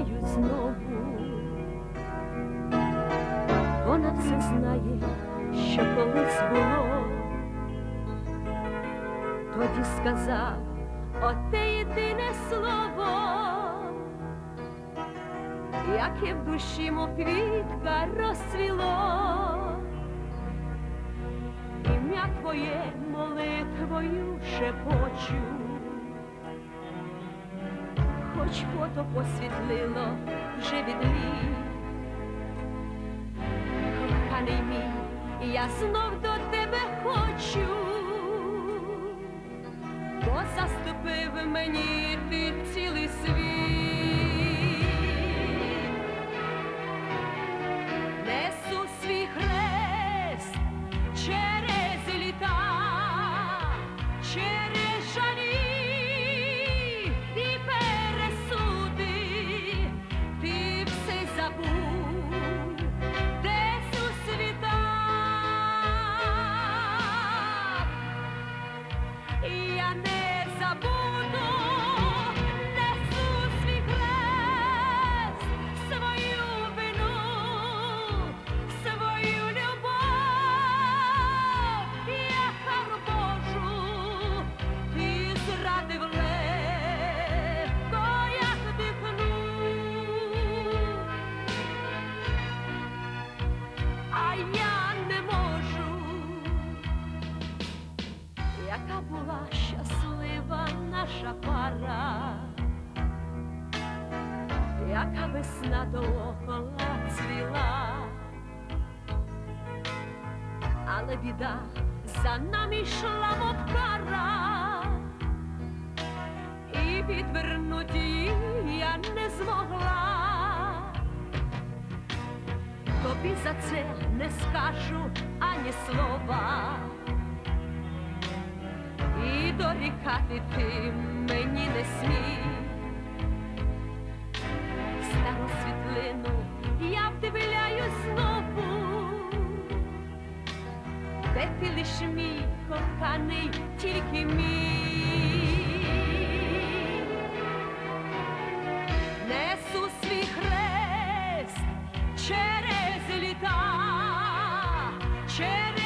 вдивляюсь знову. Вона все знає, що колись було. Тоді сказав оте єдине слово, яке в душі, мов квітка розцвіло. Ім'я твоє молитвою шепочу, хоч фото посвітлило вже відліт. Коханий мій, я знов до тебе хочу, бо заступив мені ти цілий світ. Несу свій хрест через літа, через жалі наша пара, яка весна доокола цвіла, але біда за нами йшла мов кара, і відвернути її я не змогла. Тобі за це не скажу ані слова. І дорікати ти мені не смій, стару світлину я вдивляю знову, де ти лиш мій коханий, тільки мій, несу свій хрест через літа. через